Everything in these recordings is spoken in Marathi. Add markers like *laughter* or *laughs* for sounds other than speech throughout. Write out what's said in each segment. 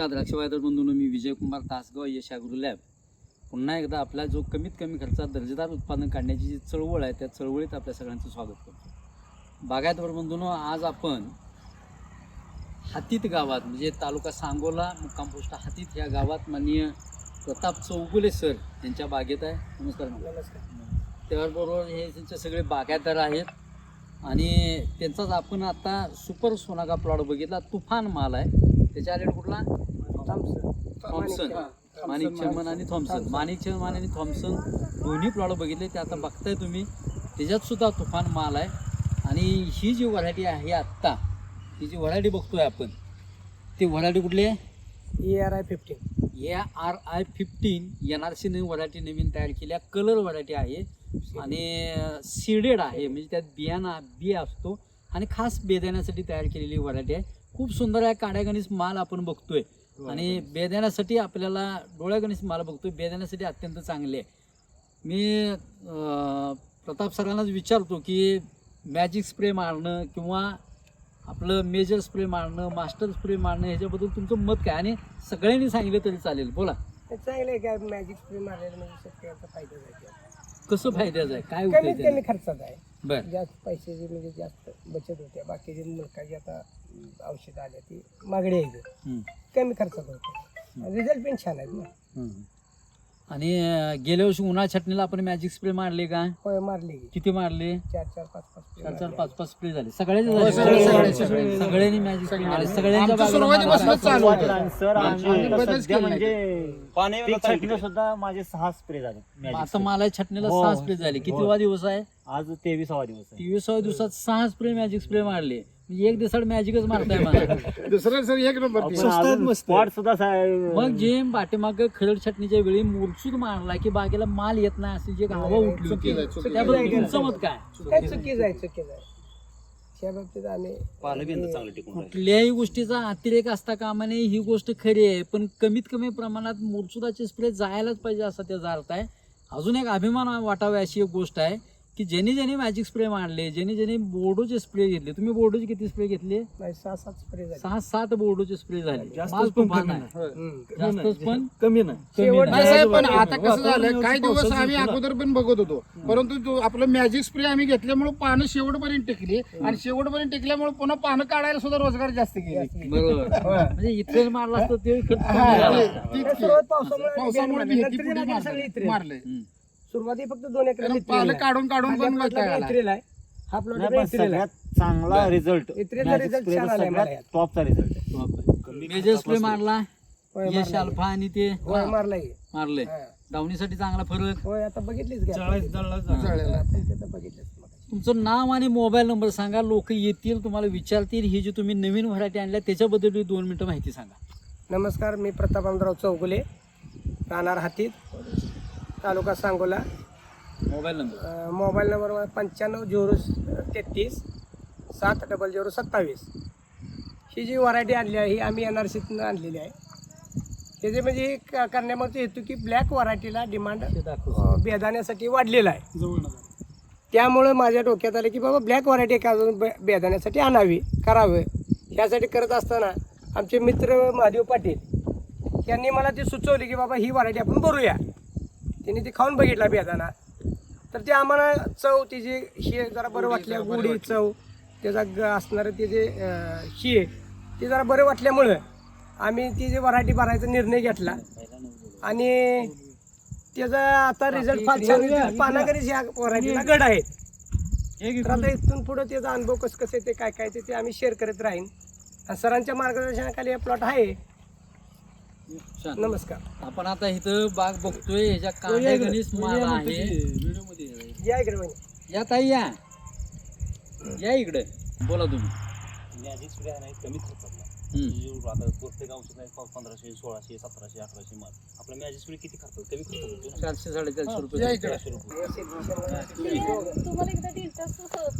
नमस्कार द्राक्षबाजार बंधूंनो मी विजयकुमार तासगाव यश ॲग्रो लॅब पुन्हा एकदा आपला जो कमीत कमी खर्चात दर्जेदार उत्पादन काढण्याची जी चळवळ आहे त्या चळवळीत आपल्या सगळ्यांचं स्वागत करतो. बागायतवर बंधूंनो आज आपण हातीत गावात म्हणजे तालुका सांगोला मुक्काम पोस्ट हातीत या गावात माननीय प्रताप चौगुले सर यांच्या बागेत आहे. नमस्कार. नमस्कार. त्याबरोबर हे त्यांचे सगळे बागायतदार आहेत. आणि त्यांचाच आपण आता सुपर सोनागा प्लॉट बघितला. तुफान माल आहे. त्याच्या आलेला कुठला? थॉम्सन माणिक चमन आणि थॉम्सन माणिक चमन आणि थॉम्सन दोन्ही प्लॉट बघितले. ते आता बघताय तुम्ही. त्याच्यात सुद्धा तुफान माल आहे. आणि ही जी व्हरायटी आहे आत्ता ही जी व्हरायटी बघतोय आपण ती व्हरायटी कुठली आहे? A R I fifteen A R I fifteen N R सीने व्हरायटी नवीन तयार केल्या कलर व्हरायटी आहे. आणि सीडेड आहे. म्हणजे त्यात बियाणा बी असतो. आणि खास बेदाण्यासाठी तयार केलेली व्हरायटी आहे. खूप सुंदर आहे. काड्यागणिस माल आपण बघतोय. आणि बेदाण्यासाठी आपल्याला डोळ्यागणिस माल बघतोय बेदाण्यासाठी अत्यंत चांगले आहे. मी प्रताप सरांनाच विचारतो की मॅजिक स्प्रे मारणं किंवा आपलं मेजर स्प्रे मारणं मास्टर स्प्रे मारणं ह्याच्याबद्दल तुमचं मत काय? आणि सगळ्यांनी सांगितलं तरी चालेल. बोला. चांगलं आहे काय मॅजिक स्प्रे मारलेलं म्हणजे शेतकऱ्याचा फायदा आहे कसं फायद्याचं आहे काय कमीत कमी? खर्चात आहे. बरं. जास्त पैशाची म्हणजे जास्त बचत होते. बाकीचे मुलकाची आता औषधं आले ती मागणी आहे कमी खर्चात होते रिझल्ट पण छान आहेत ना. आणि गेल्या वर्षी उन्हाळा छटणीला आपण मॅजिक स्प्रे मारले का? होय मारली. किती मारले? चार चार पाच पाच चार चार. पाच पाच स्प्रे झाले. सगळ्याचे हो. सगळ्यांनी मॅजिक स्प्रे मारले. सगळ्यांच्या म्हणजे छाटणीला सुद्धा माझे सहा स्प्रे झाले. आता. मला छटणीला हो. सहा स्प्रे झाले. कितीवा दिवस आहे? आज तेविसावा दिवस आहे. तेविसाव्या दिवसात सहा स्प्रे मॅजिक स्प्रे मारले. म्हणजे एक दिवसाड मॅजिकच मारताय *laughs* मला दुसरं सर एक नंबर ते. आपण अजून spot सुद्धा सा- मग जे पाठीमाग खरड छटणीच्या वेळी मोरसूद मारला की बागेला माल येत नाही अशी जी हवा उठली चुकीचं आहे, होती चुकीचं त्याबद्दल आहे. तुमचं मत काय? काय चुकीचं आहे चुकीचं आहे त्या बाबतीत आम्ही कुठल्याही गोष्टीचा अतिरेक असता कामा नये ही गोष्ट खरी आहे. पण कमीत कमी प्रमाणात मोरसुदाचे स्प्रे जायलाच पाहिजे असा त्याचा अर्थ आहे अजून एक अभिमान वाटावे अशी एक गोष्ट आहे. की ज्यांनी ज्यांनी मॅजिक स्प्रे मारले ज्यांनी ज्यांनी बोर्डोचे स्प्रे घेतले तुम्ही बोर्डोचे किती स्प्रे घेतले नाही सहा सात स्प्रे झाले सहा सात बोर्डोचे स्प्रे झाले जास्तच पण कमी. नाही. जास्तच पण कमी नाही शेवट नाही. नाही साहेब पण आता कसं झालं काही दिवस आम्ही. अगोदर पण बघत होतो परंतु आपलं मॅजिक स्प्रे आम्ही घेतल्यामुळे पानं शेवटपर्यंत टिकली आणि शेवटपर्यंत टिकल्यामुळे पुन्हा पानं काढायला सुद्धा रोजगार जास्त केले बरोबर म्हणजे इथे मारला असतं ते खर्च कमी झाला. असता. तीच त्या की. सुरुवात पावसामुळे पावसामुळे बियाणे भीती मारले. पुढे हम्म. सुरुवाती फक्त दोन एकर काढून काढून पण बघताय आला. इत्रेला आहे. हा प्लॉट नाही, पण सगळ्यात चांगला रिझल्ट इत्रेचा result छान आलाय मला. यात. टॉपचा रिझल्ट मेजर स्प्रे मारला होय, यश मारलाय. अल्फा आणि ते होय मारलाय. मारले हा. डावणीसाठी चांगला फरक. होय आता बघितलीच घ्या मग. तुमचं नाव आणि मोबाईल नंबर सांगा लोक येतील तुम्हाला विचारतील. ही जी तुम्ही नवीन व्हरायटी आणल्या त्याच्याबद्दल बी दोन मिनिटं माहिती सांगा. नमस्कार मी प्रताप आमराव चौगुले राहणार हातीत. तालुका सांगोला. Mobile number. अं, मोबाईल नंबर पंच्याण्णव झिरो तेहतीस सात डबल झिरो सत्तावीस. ही जी व्हरायटी आणली आहे ही आम्ही एन आर सीतनं आणलेली आहे. त्याचे म्हणजे क- करण्यामागचा हेतू की ब्लॅक व्हरायटीला डिमांड ते दाखव. बेदाण्यासाठी वाढलेला आहे. त्यामुळं माझ्या डोक्यात आलं की बाबा ब्लॅक व्हरायटी का अजून बे बेदाण्यासाठी आणावी करावं. ह्यासाठी करत असताना आमचे मित्र महादेव पाटील यांनी मला ते सुचवले की बाबा ही व्हरायटी आपण भरूया. त्यांनी ते खाऊन बघितला बेदाना. तर ते आम्हाला चव त्याची हे जरा बरं वाटल्या गोडी चव त्याचा ग असणारं ते जे ही आहे ते जरा बरं वाटल्यामुळं आम्ही ती जे व्हरायटी भरायचा निर्णय घेतला. आणि त्याचा आता रिझल्ट फार छान. पानाकरीच ह्या व्हरायटीला गड आहेत. तर आता इथून पुढे त्याचा अनुभव कसं कसं येते काय काय ते ते आम्ही शेअर करत राहीन. सरांच्या मार्गदर्शनाखाली हा प्लॉट आहे. छान. नमस्कार. आपण आता इथं बाग बघतोय ह्याच्या कांदे गणित माल आहे. या इकडे या ताई या. या इकडे. बोला तुम्ही. खर्चातला हम्म. आता प्रत्येक औषध आहे प- पंधराशे सोळाशे सतराशे अठराशे माल. आपला मॅजिक स्प्रे किती खर्च कमी खर्च होतो ना? चारशे साडेचारशे रुपये. इकडे. चारशे रुपये. तुम्हाला एकदा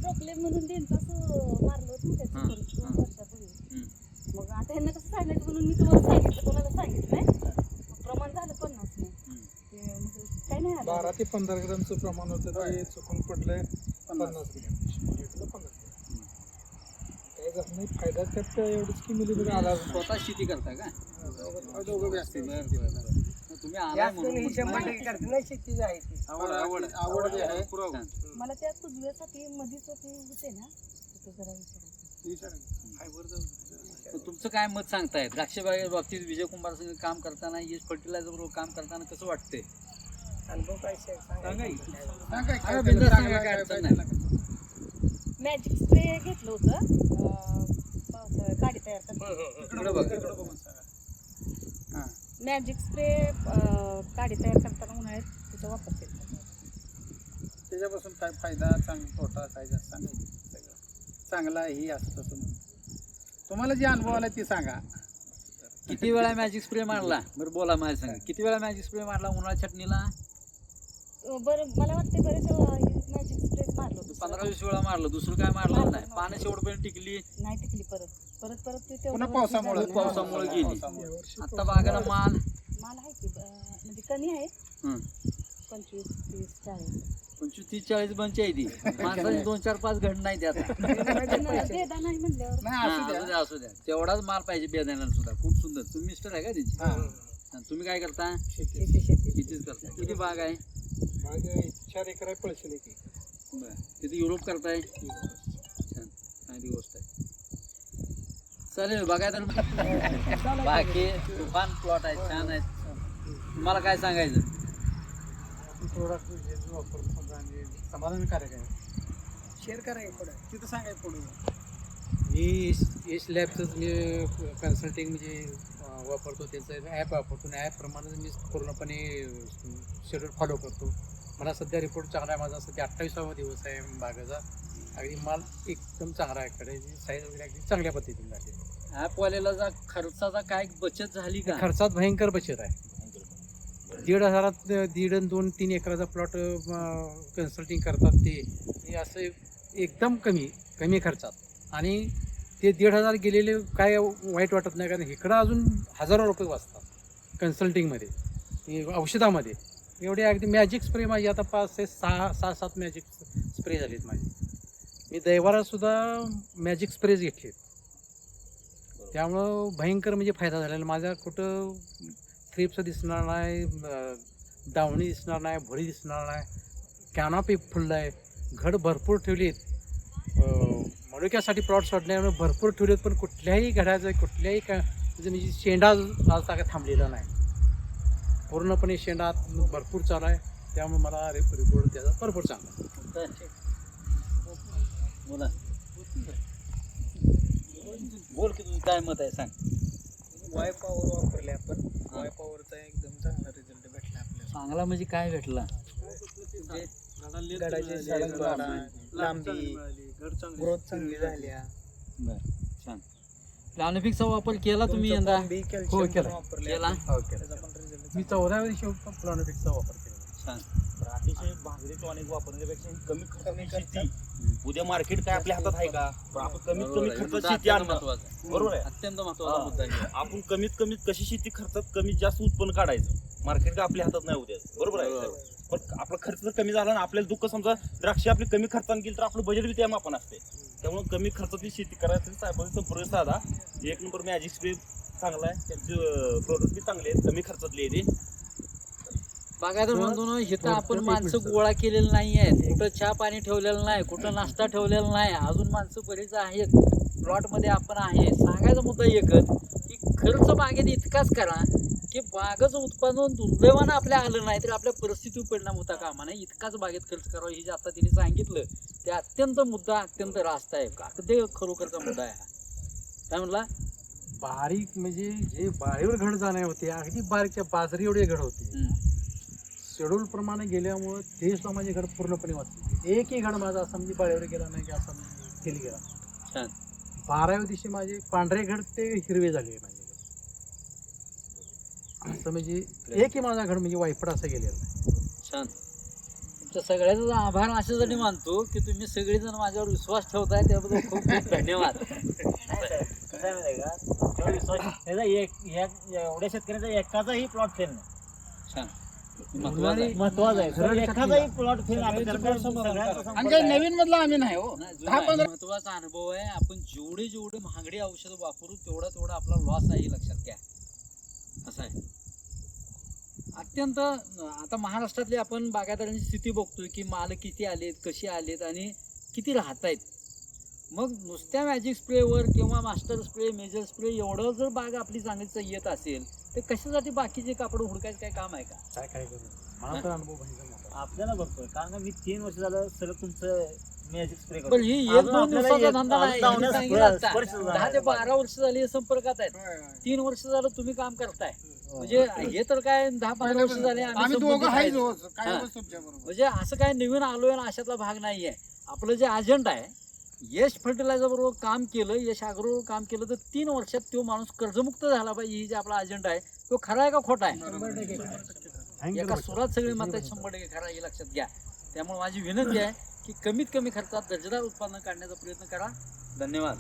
प्रॉब्लेम म्हणून डेल्टास मारलं होतं ना हां, त्याच्यापूर्वी. दोन वर्षापूर्वी. हम्म. मग आता ह्यांना कसं सांगायचं म्हणून मी तुम्हाला सांगितलं कोणाला सांगितलं नाही. मग प्रमाण झालं पन्नास नाही. ते मग काय नाही आलं. बारा ते पंधरा ग्रामचं प्रमाण होतं ते चुकून पडलंय पन्नास ग्रॅम. घेतलं पन्नास ग्रॅम. काय झालं नाही फायदा त्यात एवढंच की मिलीमीटर आला स्वतः शेती करता का? तुम्ही म्हणून शंभर. टक्के करते. शेतीच आहे ती. आवड आवड आवड. आहे. मला त्या कुजव्यासाठी मधीच ते होते ना. तिथं जरा विचारायचं. तर तुमचं काय मत सांगताय द्राक्ष बागे बाबतीत विजय कुमार संघ काम करताना येस फर्टिलायझर बरोबर काम करताना कसं वाटतंय? अनुभव काय शे- सांगा. सांगा की. सांग काय, हा, काय बिनधास्त चांगलं सांगा, काय काय अडचण पाहिजे नाही. मॅजिक स्प्रे घेतलं होतं. अं, पावसाळ्यात गाडी तयार करताना इकडं बघा. मॅजिक स्प्रे गाडी तयार करताना उन्हाळ्यात तिचा वापर केला त्याच्यापासून काय फायदा? चांग तोटा काय जास्त सांगायचं? सगळं. चांगला ही असं तसं म्हणून तुम्हाला जे अनुभव आला ते सांगा. किती वेळा मॅजिक स्प्रे मारला? बरं बोला माझ्या सांग. किती वेळा मॅजिक स्प्रे मारला उन्हाळ्या चटणीला? अं, बरं मला वाटते बरेच मॅजिक स्प्रेच मारलं पंधरा वीस वेळा मारलं दुसरं काय मारलं नाही. पानं शेवटपर्यंत टिकली. नाही टिकली परत. परत परत ते पुन्हा पावसामुळे. झालं. ना. पावसामुळे गेली. आता बागाला माल. माल आहे की अं, म्हणजे कमी आहे. हं. पंचवीस तीस चाळीस. पंचवीस तीस चाळीस बंच आहे ती. माणसाची *laughs* दोन चार पाच घड नाही त्यात पण बेदा नाही म्हणल्यावर. नाही असू द्या असू द्या. तेवढाच माल पाहिजे बेदाण्याला सुद्धा. खूप सुंदर. तुम्ही मिस्टर आहे का त्यांची हा. आणि तुम्ही काय करता? शेती. शेती कितीच करता. किती बाग आहे? बाग चार एकर आहे पळशील की बरं. तिथे युरोप करताय? छान. चांगली गोष्ट आहे. चालेल बघा तर *laughs* बाकी तुफान प्लॉट आहेत छान आहेत. तुम्हाला काय सांगायचं? प्रोडक्ट जे वापरतो समजा आणि समाधानकारक आहे. शेअर करा की पुढं तिथं सांगायचं पुढे मी एस लॅबचंच मी कन्सल्टिंग म्हणजे अं, वापरतो त्यांचं ॲप वापरतो. आणि ॲपप्रमाणे मी पूर्णपणे शेड्यूल फॉलो करतो. मला सध्या रिपोर्ट चांगला आहे. माझा सध्या अठ्ठावीसावा दिवस आहे बागाचा. अगदी माल एकदम चांगला आहे. कडे साईज वगैरे अगदी चांगल्या पद्धतीने झाली ॲपवाल्याला जा खर्चाचा काय बचत झाली का? खर्चात भयंकर बचत आहे. दीड हजारात दीड आणि दोन तीन एकराचा प्लॉट कन्सल्टिंग करतात ते. असं एकदम कमी कमी खर्चात. आणि ते दीड हजार गेलेले काय वाईट वाटत नाही कारण इकडं अजून हजारो रुपये वाचतात कन्सल्टिंगमध्ये औषधामध्ये. एवढे अगदी मॅजिक स्प्रे माझी आता पाच ते सहा सहा सात मॅजिक स्प्रे झालेत माझे. मी दैवारासुद्धा मॅजिक स्प्रेज घेतलेत. त्यामुळं भयंकर म्हणजे फायदा झालेला. माझा कुठं थ्रिप्स दिसणार नाही दावणी दिसणार नाही भोळी दिसणार नाही. कॅनॉपी फुललं आहे. घड भरपूर ठेवलीत. मनुक्यासाठी प्लॉट सोडण्यामुळे भरपूर ठेवलेत पण कुठल्याही घडाचं कुठल्याही का म्हणजे म्हणजे शेंडा लालता काय थांबलेला नाही. पूर्णपणे शेंडा भरपूर चालू आहे. त्यामुळे मला रे रिपोर्ट त्याचा भरपूर चांगला आहे. बोला. बोल की तुझं काय मत आहे सांग. वाय पॉवर वापरले आपण. वाय पॉवरचा एकदम चांगला रिझल्ट भेटला आपल्याला. चांगला म्हणजे काय भेटला? गडाची सडक वाढा लांबी ग्रोथ चांगली झाल्या बर छान. प्लॅनोफिकचा वापर केला तुम्ही यंदा? हो, केला. वापरले. केला? हो, केलं. मी चौदा वर्षी प्लॉनोफिक्सचा वापर केला. छान. तर अतिशय भांगडी टॉनिक वापरण्यापेक्षा कमी कमी शेती. उद्या मार्केट काय आपल्या हातात आहे का? पण आपण कमीत कमी. खर्चात शेती अत्यंत आणणं महत्त्वाचा आहे. बरोबर आहे? अत्यंत महत्त्वाचा. मुद्दा आहे. आपण कमीत कमी कशी शेती खर्चात कमीत जास्त उत्पन्न काढायचं? मार्केट का आपल्या हातात नाही उद्या. बरोबर आहे. पण आपला खर्च जर कमी झाला ना आपल्याला दुःख समजा द्राक्ष आपली कमी खर्चाने गेली तर आपलं बजेट बी त्या मापान असते त्यामुळे कमी खर्चातली शेती करायची साहेबांचा संपर्क साधा एक नंबर मॅजिक स्प्रे चांगला आहे. त्यांचे प्रोडक्ट बी चांगले आहेत कमी खर्चातले आहे तर म्हणतो ना इथं आपण माणसं. गोळा केलेलं नाही आहेत कुठं चहा पाणी ठेवलेलं नाही कुठं नाश्ता ठेवलेला नाही अजून माणसं बरीच आहेत. प्लॉटमध्ये आपण आहे. सांगायचा मुद्दा एकच की खर्च बागेत इतकाच करा की बागाचं उत्पादन दुर्दैवानं आपल्या आलं नाही तर आपल्या परिस्थितीवर परिणाम होता कामा नाही इतकाच बागेत खर्च करावा हे जे आता तिने सांगितलं ते अत्यंत मुद्दा अत्यंत रास्त आहे. अगदी खरोखरचा मुद्दा आहे हा. काय म्हणला? बारीक म्हणजे जे बारीवर घड जाणे होते अगदी बारीकच्या बाजरी एवढे घड होते. हम्म. शेड्यूल प्रमाणे गेल्यामुळं ते सुद्धा माझे घड पूर्णपणे वाचले. एकही घड माझा असा म्हणजे बाळेवर गेला नाही की असा केली गेला छान. बाराव्या दिवशी माझे पांढरे घड ते हिरवे झाले माझे असं म्हणजे एकही माझा घड म्हणजे वायपड असं गेलेला नाही. छान. तुमच्या सगळ्याचा आभार अशासाठी मानतो की तुम्ही सगळेजण माझ्यावर विश्वास ठेवताय त्याबद्दल खूप खूप धन्यवाद. का विश्वास त्याचा एक एक- एवढ्या शेतकऱ्याचा एकाचाही प्लॉट फेल नाही. छान. महत्वाचं आहे. महत्वाचं आहे. तर एखादाही प्लॉट फेल आपण सगळ्यांचा आणि संपर्क काही आहे. नवीन मधला आम्ही नाही हो. दहा पंधरा महत्त्वाचा अनुभव आहे. आपण जेवढे जेवढे महागडी औषधं वापरू तेवढा तेवढा आपला लॉस आहे लक्षात घ्या. असं आहे. अत्यंत आता महाराष्ट्रातली आपण बागायतदारांची स्थिती बघतोय की माल किती आलेत कशी आलेत आणि किती राहत आहेत मग नुसत्या मॅजिक स्प्रेवर किंवा मास्टर स्प्रे मेजर स्प्रे एवढं जर बाग आपली चांगली येत असेल तर कशासाठी बाकीचे कापड हुडकायचं काय काम आहे का? काय काय करू? मला तर अनुभव भयंकर मोठा आहे. आपल्याला बघतोय कारण का मी तीन वर्ष झालं सलग तुमचं मॅजिक स्प्रे पण ही एक दोन दिवसाचा धंदा नाही यांनी सांगितलं आता. दहा ते बारा वर्ष झाली हे संपर्कात आहेत. तीन वर्ष झालं तुम्ही काम करताय. म्हणजे हे तर काय दहा पंधरा वर्ष झाले आम्ही आम्ही संबंधित दोघं आहेत. आहेच काय हा. तुमच्या बरोबर म्हणजे असं काय नवीन आलोय ना अशातला भाग नाहीये. आपलं जे अजंट आहे यश फर्टिलायझर बरोबर काम केलं यश अग्रो काम केलं तर तीन वर्षात तो माणूस कर्जमुक्त झाला पाहिजे ही जे आपला अजंट आहे तो खरा आहे का खोटा आहे? एका. सुरात सगळे म्हणतात शंभर टक्के खरा हे लक्षात घ्या. त्यामुळे माझी विनंती आहे की कमीत कमी खर्चात दर्जेदार उत्पादन काढण्याचा प्रयत्न करा. धन्यवाद.